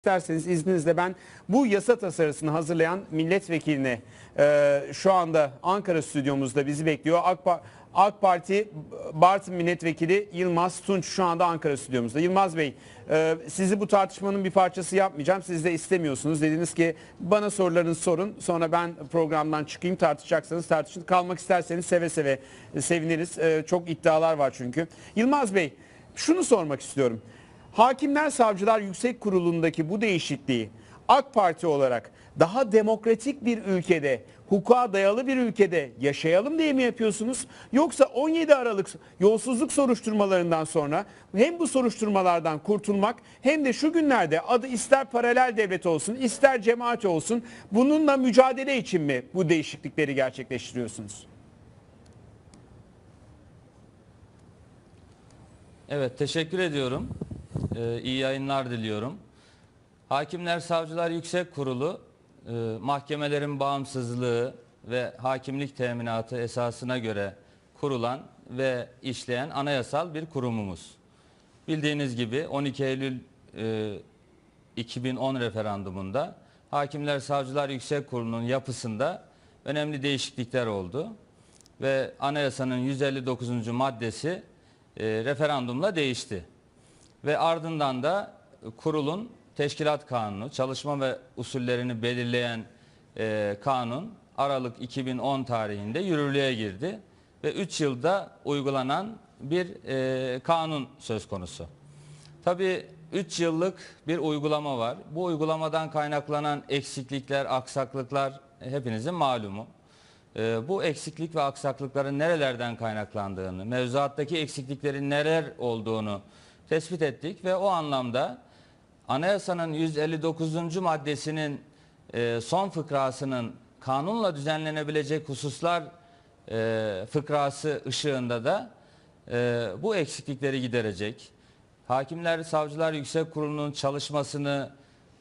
İsterseniz izninizle ben bu yasa tasarısını hazırlayan milletvekiline e, şu anda Ankara stüdyomuzda bizi bekliyor. AK, AK Parti Bartın Milletvekili Yılmaz Tunç şu anda Ankara stüdyomuzda. Yılmaz Bey e, sizi bu tartışmanın bir parçası yapmayacağım. Siz de istemiyorsunuz. Dediniz ki bana sorularınızı sorun sonra ben programdan çıkayım tartışacaksanız tartışın. Kalmak isterseniz seve seve e, seviniriz. E, çok iddialar var çünkü. Yılmaz Bey şunu sormak istiyorum. Hakimler Savcılar Yüksek Kurulu'ndaki bu değişikliği AK Parti olarak daha demokratik bir ülkede, hukuka dayalı bir ülkede yaşayalım diye mi yapıyorsunuz? Yoksa 17 Aralık yolsuzluk soruşturmalarından sonra hem bu soruşturmalardan kurtulmak hem de şu günlerde adı ister paralel devlet olsun ister cemaat olsun bununla mücadele için mi bu değişiklikleri gerçekleştiriyorsunuz? Evet teşekkür ediyorum. Ee, iyi yayınlar diliyorum. Hakimler Savcılar Yüksek Kurulu e, mahkemelerin bağımsızlığı ve hakimlik teminatı esasına göre kurulan ve işleyen anayasal bir kurumumuz. Bildiğiniz gibi 12 Eylül e, 2010 referandumunda Hakimler Savcılar Yüksek Kurulu'nun yapısında önemli değişiklikler oldu ve anayasanın 159. maddesi e, referandumla değişti. Ve ardından da kurulun teşkilat kanunu, çalışma ve usullerini belirleyen e, kanun Aralık 2010 tarihinde yürürlüğe girdi ve 3 yılda uygulanan bir e, kanun söz konusu. Tabii 3 yıllık bir uygulama var. Bu uygulamadan kaynaklanan eksiklikler, aksaklıklar hepinizin malumu. Ee, bu eksiklik ve aksaklıkların nerelerden kaynaklandığını, mevzuattaki eksikliklerin neler olduğunu tespit ettik ve o anlamda anayasanın 159. maddesinin e, son fıkrasının kanunla düzenlenebilecek hususlar e, fıkrası ışığında da e, bu eksiklikleri giderecek. Hakimler Savcılar Yüksek Kurulu'nun çalışmasını,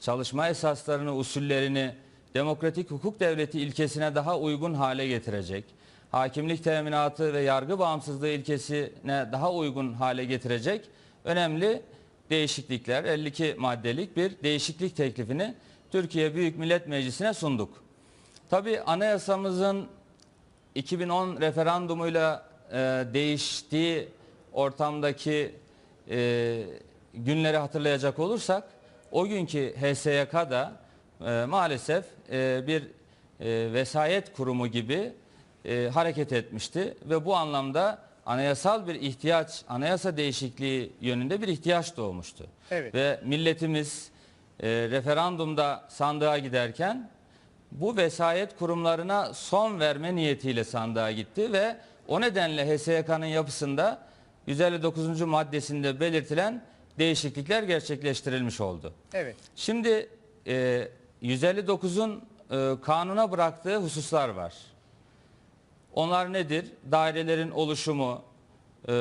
çalışma esaslarını, usullerini demokratik hukuk devleti ilkesine daha uygun hale getirecek. Hakimlik teminatı ve yargı bağımsızlığı ilkesine daha uygun hale getirecek önemli değişiklikler, 52 maddelik bir değişiklik teklifini Türkiye Büyük Millet Meclisi'ne sunduk. Tabii anayasamızın 2010 referandumuyla e, değiştiği ortamdaki e, günleri hatırlayacak olursak o günkü HSYK'da e, maalesef e, bir e, vesayet kurumu gibi e, hareket etmişti ve bu anlamda anayasal bir ihtiyaç, anayasa değişikliği yönünde bir ihtiyaç doğmuştu. Evet. Ve milletimiz e, referandumda sandığa giderken bu vesayet kurumlarına son verme niyetiyle sandığa gitti ve o nedenle HSYK'nın yapısında 159. maddesinde belirtilen değişiklikler gerçekleştirilmiş oldu. Evet. Şimdi e, 159'un e, kanuna bıraktığı hususlar var. Onlar nedir? Dairelerin oluşumu, e,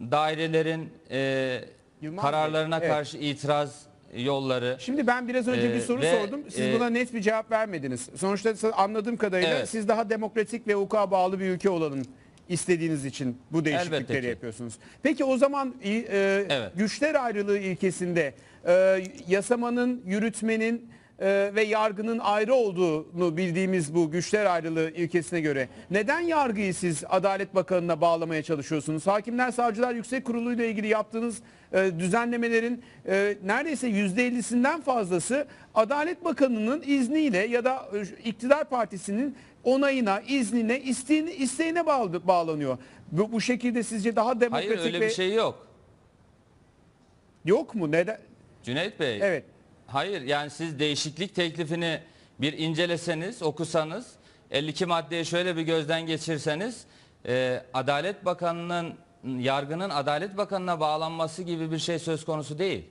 dairelerin e, Yılmaz kararlarına Bey, evet. karşı itiraz yolları. Şimdi ben biraz önce Ee, bir soru ve, sordum. Siz e, buna net bir cevap vermediniz. Sonuçta anladığım kadarıyla Evet. siz daha demokratik ve hukuka bağlı bir ülke olalım istediğiniz için bu Elbette değişiklikleri ki. yapıyorsunuz. Peki o zaman e, e, Evet. güçler ayrılığı ilkesinde e, yasamanın, yürütmenin e, ve yargının ayrı olduğunu bildiğimiz bu güçler ayrılığı ilkesine göre neden yargıyı siz Adalet Bakanı'na bağlamaya çalışıyorsunuz? Hakimler Savcılar Yüksek Kurulu ile ilgili yaptığınız e, düzenlemelerin e, neredeyse %50'sinden fazlası Adalet Bakanı'nın izniyle ya da e, iktidar partisinin onayına, iznine, isteğine, isteğine bağlı, bağlanıyor. Bu, bu şekilde sizce daha demokratik Hayır öyle ve bir şey yok. yok mu? Neden? Cüneyt Bey. Evet. Hayır yani siz değişiklik teklifini bir inceleseniz, okusanız, 52 maddeyi şöyle bir gözden geçirseniz, e, Adalet Bakanı'nın, yargının Adalet Bakanı'na bağlanması gibi bir şey söz konusu değil.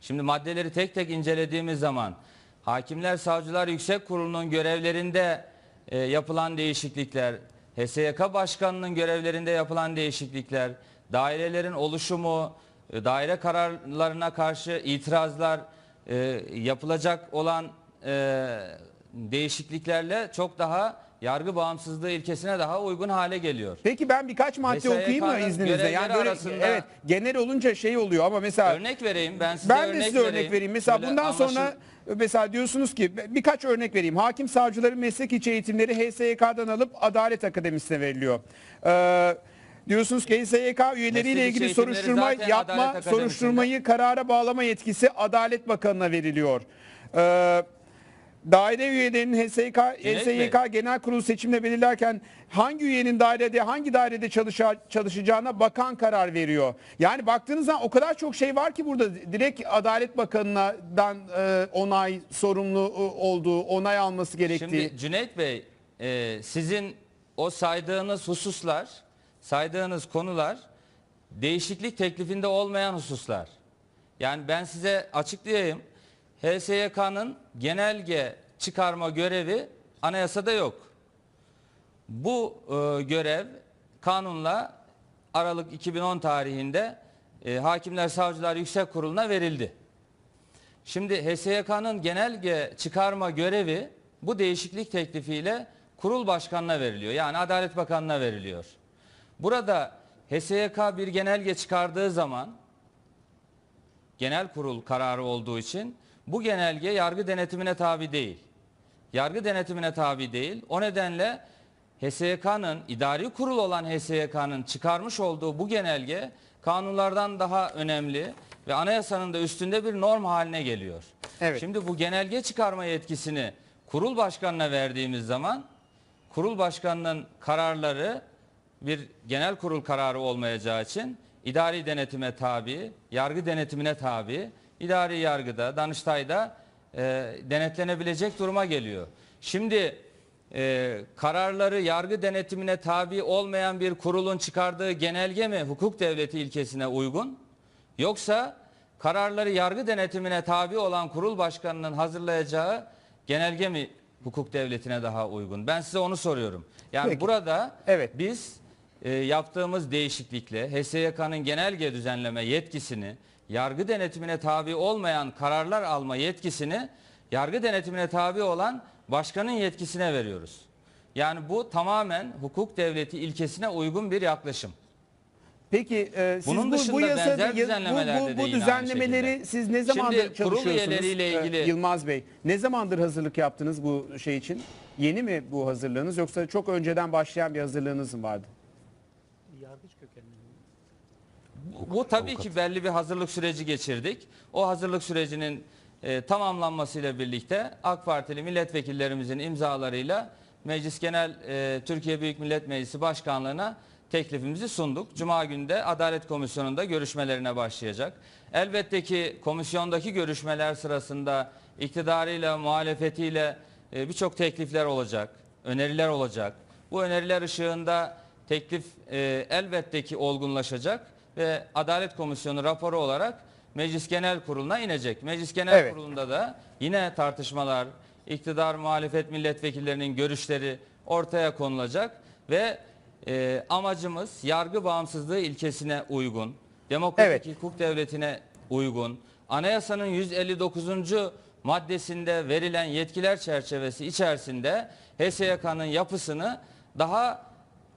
Şimdi maddeleri tek tek incelediğimiz zaman, Hakimler Savcılar Yüksek Kurulu'nun görevlerinde e, yapılan değişiklikler, HSYK Başkanı'nın görevlerinde yapılan değişiklikler, dairelerin oluşumu, e, daire kararlarına karşı itirazlar, e, yapılacak olan e, değişikliklerle çok daha yargı bağımsızlığı ilkesine daha uygun hale geliyor. Peki ben birkaç madde SYK'nın okuyayım mı izninizle? Yani böyle arasında- evet genel olunca şey oluyor ama mesela Örnek vereyim ben size ben örnek de size örnek vereyim. vereyim. Mesela Böyle bundan anlaşıl- sonra mesela diyorsunuz ki birkaç örnek vereyim. Hakim savcıların meslek içi eğitimleri HSYK'dan alıp Adalet Akademisi'ne veriliyor. Ee, diyorsunuz ki HSYK üyeleriyle ilgili eğitimleri soruşturma zaten Adalet yapma, Akademisi'nde. soruşturmayı karara bağlama yetkisi Adalet Bakanı'na veriliyor. Ee, Daire üyelerinin HSYK, Cüneyt HSYK Genel Kurulu seçimle belirlerken hangi üyenin dairede hangi dairede çalışa, çalışacağına bakan karar veriyor. Yani baktığınız zaman o kadar çok şey var ki burada direkt Adalet Bakanı'ndan e, onay sorumlu e, olduğu, onay alması gerektiği. Şimdi Cüneyt Bey e, sizin o saydığınız hususlar, saydığınız konular değişiklik teklifinde olmayan hususlar. Yani ben size açıklayayım. HSYK'nın genelge çıkarma görevi anayasada yok. Bu e, görev kanunla Aralık 2010 tarihinde e, Hakimler Savcılar Yüksek Kurulu'na verildi. Şimdi HSYK'nın genelge çıkarma görevi bu değişiklik teklifiyle kurul başkanına veriliyor. Yani Adalet Bakanı'na veriliyor. Burada HSYK bir genelge çıkardığı zaman genel kurul kararı olduğu için bu genelge yargı denetimine tabi değil. Yargı denetimine tabi değil. O nedenle HSYK'nın idari kurul olan HSYK'nın çıkarmış olduğu bu genelge kanunlardan daha önemli ve anayasanın da üstünde bir norm haline geliyor. Evet. Şimdi bu genelge çıkarma yetkisini kurul başkanına verdiğimiz zaman kurul başkanının kararları bir genel kurul kararı olmayacağı için idari denetime tabi, yargı denetimine tabi, idari yargıda, Danıştay'da e, denetlenebilecek duruma geliyor. Şimdi e, kararları yargı denetimine tabi olmayan bir kurulun çıkardığı genelge mi hukuk devleti ilkesine uygun? Yoksa kararları yargı denetimine tabi olan kurul başkanının hazırlayacağı genelge mi hukuk devletine daha uygun? Ben size onu soruyorum. Yani Peki. burada Evet. biz e, yaptığımız değişiklikle HSYK'nın genelge düzenleme yetkisini yargı denetimine tabi olmayan kararlar alma yetkisini yargı denetimine tabi olan başkanın yetkisine veriyoruz. Yani bu tamamen hukuk devleti ilkesine uygun bir yaklaşım. Peki e, siz Bunun bu, bu dışında yasa benzer bu, düzenlemelerde bu, bu aynı düzenlemeleri siz ne zamandır Şimdi kurul çalışıyorsunuz? üyeleriyle e, ilgili- Yılmaz Bey. Ne zamandır hazırlık yaptınız bu şey için? Yeni mi bu hazırlığınız yoksa çok önceden başlayan bir hazırlığınız mı vardı? Bu, tabii ki belli bir hazırlık süreci geçirdik. O hazırlık sürecinin e, tamamlanmasıyla birlikte AK Partili milletvekillerimizin imzalarıyla Meclis Genel e, Türkiye Büyük Millet Meclisi Başkanlığı'na teklifimizi sunduk. Cuma günü de Adalet Komisyonu'nda görüşmelerine başlayacak. Elbette ki komisyondaki görüşmeler sırasında iktidarıyla, muhalefetiyle e, birçok teklifler olacak, öneriler olacak. Bu öneriler ışığında teklif e, elbette ki olgunlaşacak ve Adalet Komisyonu raporu olarak Meclis Genel Kurulu'na inecek. Meclis Genel Evet. Kurulu'nda da yine tartışmalar, iktidar muhalefet milletvekillerinin görüşleri ortaya konulacak ve e, amacımız yargı bağımsızlığı ilkesine uygun, demokratik Evet. hukuk devletine uygun, anayasanın 159. maddesinde verilen yetkiler çerçevesi içerisinde HSYK'nın yapısını daha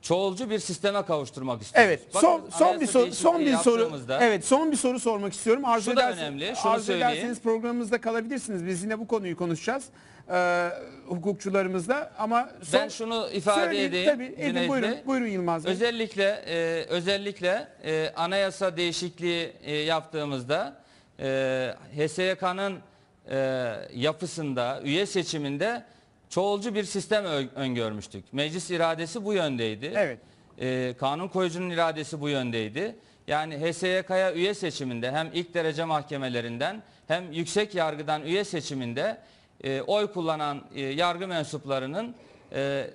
çoğulcu bir sisteme kavuşturmak istiyoruz. Evet. Bakın, Son son bir soru son bir soru. Evet, son bir soru sormak istiyorum. Arzu Şu da ederseniz- önemli, şunu arzu söyleyeyim. ederseniz programımızda kalabilirsiniz. Biz yine bu konuyu konuşacağız. Ee, hukukçularımızla ama son, Ben şunu ifade edeyim. Tabii, edin buyurun. Buyurun Yılmaz Bey. Özellikle e, özellikle e, anayasa değişikliği e, yaptığımızda e, HSYK'nın e, yapısında, üye seçiminde çoğulcu bir sistem öngörmüştük. Meclis iradesi bu yöndeydi. Evet. E, kanun koyucunun iradesi bu yöndeydi. Yani HSYK'ya üye seçiminde hem ilk derece mahkemelerinden hem yüksek yargıdan üye seçiminde e, oy kullanan e, yargı mensuplarının e,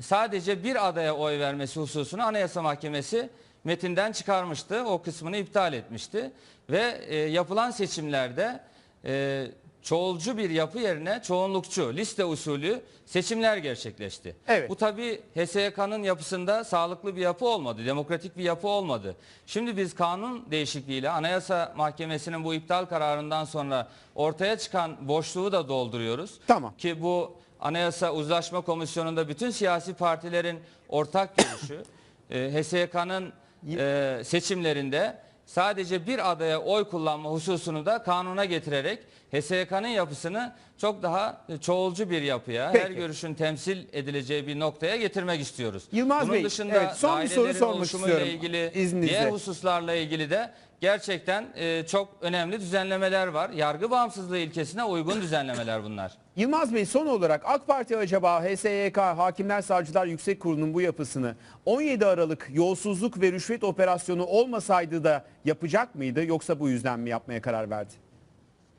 sadece bir adaya oy vermesi hususunu Anayasa Mahkemesi metinden çıkarmıştı. O kısmını iptal etmişti. Ve e, yapılan seçimlerde e, çoğulcu bir yapı yerine çoğunlukçu, liste usulü seçimler gerçekleşti. Evet. Bu tabii HSYK'nın yapısında sağlıklı bir yapı olmadı, demokratik bir yapı olmadı. Şimdi biz kanun değişikliğiyle Anayasa Mahkemesi'nin bu iptal kararından sonra ortaya çıkan boşluğu da dolduruyoruz. Tamam. Ki bu Anayasa Uzlaşma Komisyonu'nda bütün siyasi partilerin ortak görüşü e, HSYK'nın e, seçimlerinde sadece bir adaya oy kullanma hususunu da kanuna getirerek HSYK'nın yapısını çok daha çoğulcu bir yapıya, her Peki. görüşün temsil edileceği bir noktaya getirmek istiyoruz. Yılmaz Bunun Bey, dışında evet, son bir soru sormak istiyorum, ilgili izninizle. diğer hususlarla ilgili de gerçekten e, çok önemli düzenlemeler var. Yargı bağımsızlığı ilkesine uygun düzenlemeler bunlar. Yılmaz Bey son olarak AK Parti acaba HSYK Hakimler Savcılar Yüksek Kurulu'nun bu yapısını 17 Aralık yolsuzluk ve rüşvet operasyonu olmasaydı da yapacak mıydı yoksa bu yüzden mi yapmaya karar verdi?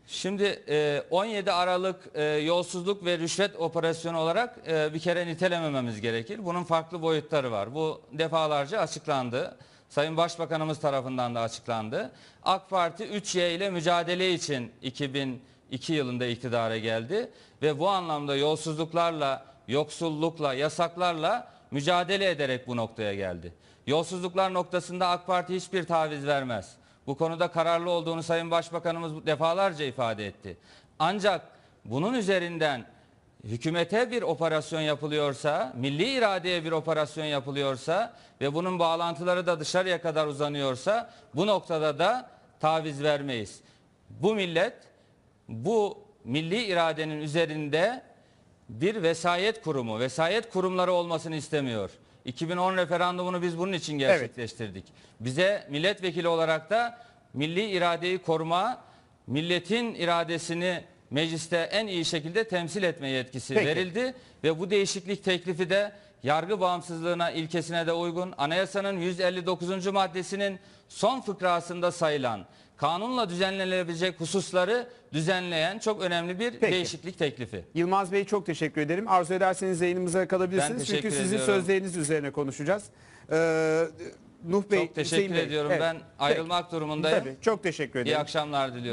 Şimdi e, 17 Aralık e, yolsuzluk ve rüşvet operasyonu olarak e, bir kere nitelemememiz gerekir. Bunun farklı boyutları var. Bu defalarca açıklandı. Sayın Başbakanımız tarafından da açıklandı. AK Parti 3Y ile mücadele için 2002 yılında iktidara geldi ve bu anlamda yolsuzluklarla, yoksullukla, yasaklarla mücadele ederek bu noktaya geldi. Yolsuzluklar noktasında AK Parti hiçbir taviz vermez. Bu konuda kararlı olduğunu Sayın Başbakanımız defalarca ifade etti. Ancak bunun üzerinden hükümete bir operasyon yapılıyorsa, milli iradeye bir operasyon yapılıyorsa ve bunun bağlantıları da dışarıya kadar uzanıyorsa bu noktada da taviz vermeyiz. Bu millet bu milli iradenin üzerinde bir vesayet kurumu, vesayet kurumları olmasını istemiyor. 2010 referandumunu biz bunun için gerçekleştirdik. Bize milletvekili olarak da milli iradeyi koruma, milletin iradesini mecliste en iyi şekilde temsil etme yetkisi Peki. verildi ve bu değişiklik teklifi de yargı bağımsızlığına ilkesine de uygun anayasanın 159. maddesinin son fıkrasında sayılan kanunla düzenlenebilecek hususları düzenleyen çok önemli bir Peki. değişiklik teklifi. Yılmaz Bey çok teşekkür ederim. Arzu ederseniz yayınımıza kalabilirsiniz. Çünkü sizin ediyorum. sözleriniz üzerine konuşacağız. Ee, Nuh Bey, Çok teşekkür Hüseyin Bey. ediyorum. Evet. Ben ayrılmak durumundayım. Tabii, çok teşekkür ederim. İyi akşamlar diliyorum.